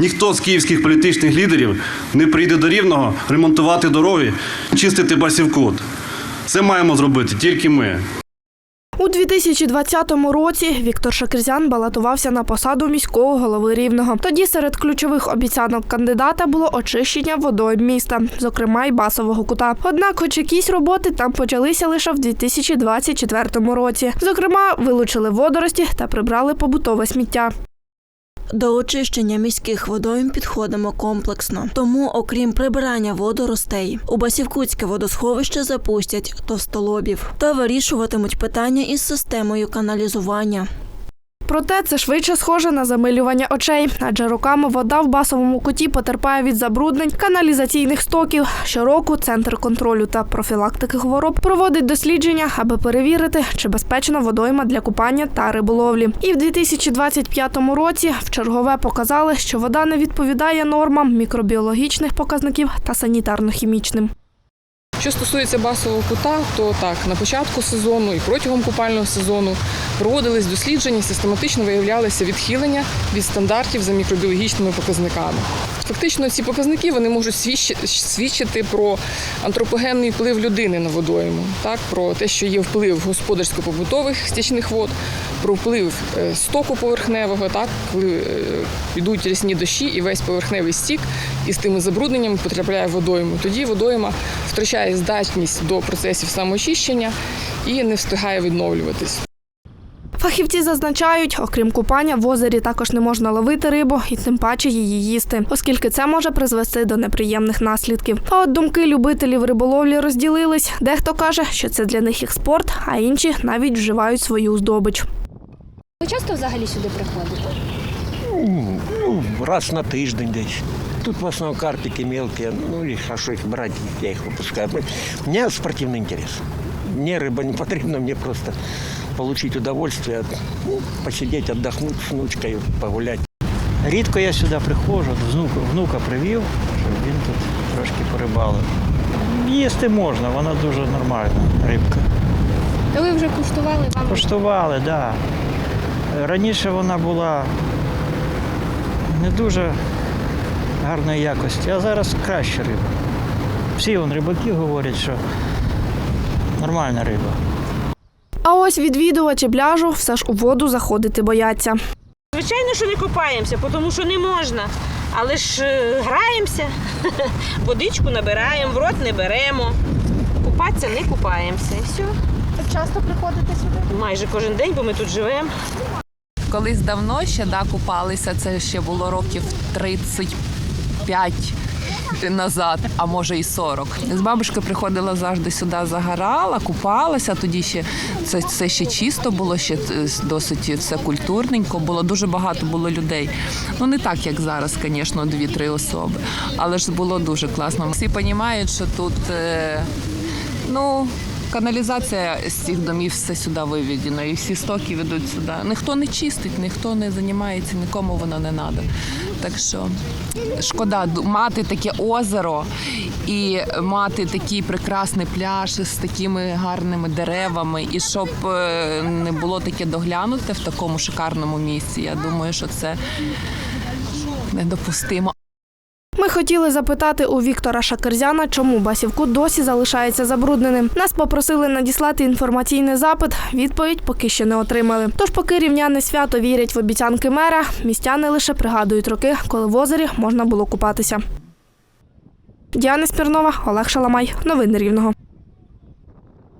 Ніхто з київських політичних лідерів не прийде до рівного ремонтувати дороги, чистити басівкот. Це маємо зробити тільки ми. У 2020 році Віктор Шакирзян балотувався на посаду міського голови Рівного. Тоді серед ключових обіцянок кандидата було очищення водойм міста, зокрема й басового кута. Однак, хоч якісь роботи там почалися лише в 2024 році. Зокрема, вилучили водорості та прибрали побутове сміття. До очищення міських водойм підходимо комплексно. Тому, окрім прибирання водоростей, у Басівкутське водосховище запустять товстолобів та вирішуватимуть питання із системою каналізування. Проте це швидше схоже на замилювання очей, адже роками вода в басовому куті потерпає від забруднень каналізаційних стоків. Щороку центр контролю та профілактики хвороб проводить дослідження, аби перевірити, чи безпечна водойма для купання та риболовлі. І в 2025 році в чергове показали, що вода не відповідає нормам мікробіологічних показників та санітарно-хімічним. Що стосується басового кута, то так на початку сезону і протягом купального сезону проводились дослідження, систематично виявлялися відхилення від стандартів за мікробіологічними показниками. Фактично, ці показники вони можуть свідчити, про антропогенний вплив людини на водойму, так про те, що є вплив господарсько-побутових стічних вод, про вплив е, стоку поверхневого, так коли е, йдуть рясні дощі, і весь поверхневий стік із тими забрудненнями потрапляє в водойму. Тоді водойма втрачає здатність до процесів самоочищення і не встигає відновлюватись. Фахівці зазначають, окрім купання, в озері також не можна ловити рибу і тим паче її їсти, оскільки це може призвести до неприємних наслідків. А от думки любителів риболовлі розділились. Дехто каже, що це для них як спорт, а інші навіть вживають свою здобич. Ви часто взагалі сюди приходите? Ну, раз на тиждень десь. Тут в основном карпики мелкие, ну и хорошо их брать, я их выпускаю. У меня спортивный интерес. Мне рыба не потребна, мне просто получить удовольствие, посидеть, отдохнуть с внучкой, погулять. Рідко я сюди приходжу, внука, внука привів, щоб він тут трошки порибалив. Їсти можна, вона дуже нормальна рибка. То ви вже куштували вам? Коштували, так. Да. Раніше вона була не дуже гарної якості, а зараз краще риба. Всі вон, рибаки говорять, що нормальна риба. А ось відвідувачі пляжу все ж у воду заходити бояться. Звичайно, що не купаємося, тому що не можна. Але ж е, граємося, водичку набираємо, в рот не беремо. Купатися не купаємося. І все. Часто приходите сюди? Майже кожен день, бо ми тут живемо. Колись давно ще да, купалися, це ще було років 35 назад, а може і 40. З бабушки приходила завжди сюди, загорала, купалася. Тоді ще це, це ще чисто було, ще досить все культурненько. Було дуже багато було людей. Ну не так, як зараз, звісно, дві-три особи. Але ж було дуже класно. Всі розуміють, що тут е, ну. Каналізація з цих домів все сюди виведено, і всі стоки ведуть сюди. Ніхто не чистить, ніхто не займається, нікому воно не треба. Так що шкода мати таке озеро і мати такий прекрасний пляж з такими гарними деревами, і щоб е, не було таке доглянуте в такому шикарному місці. Я думаю, що це недопустимо. Ми хотіли запитати у Віктора Шакерзяна, чому басівку досі залишається забрудненим. Нас попросили надіслати інформаційний запит. Відповідь поки що не отримали. Тож, поки рівняне свято вірять в обіцянки мера, містяни лише пригадують роки, коли в озері можна було купатися. Діана Спірнова, Олег Шаламай. Новини Рівного.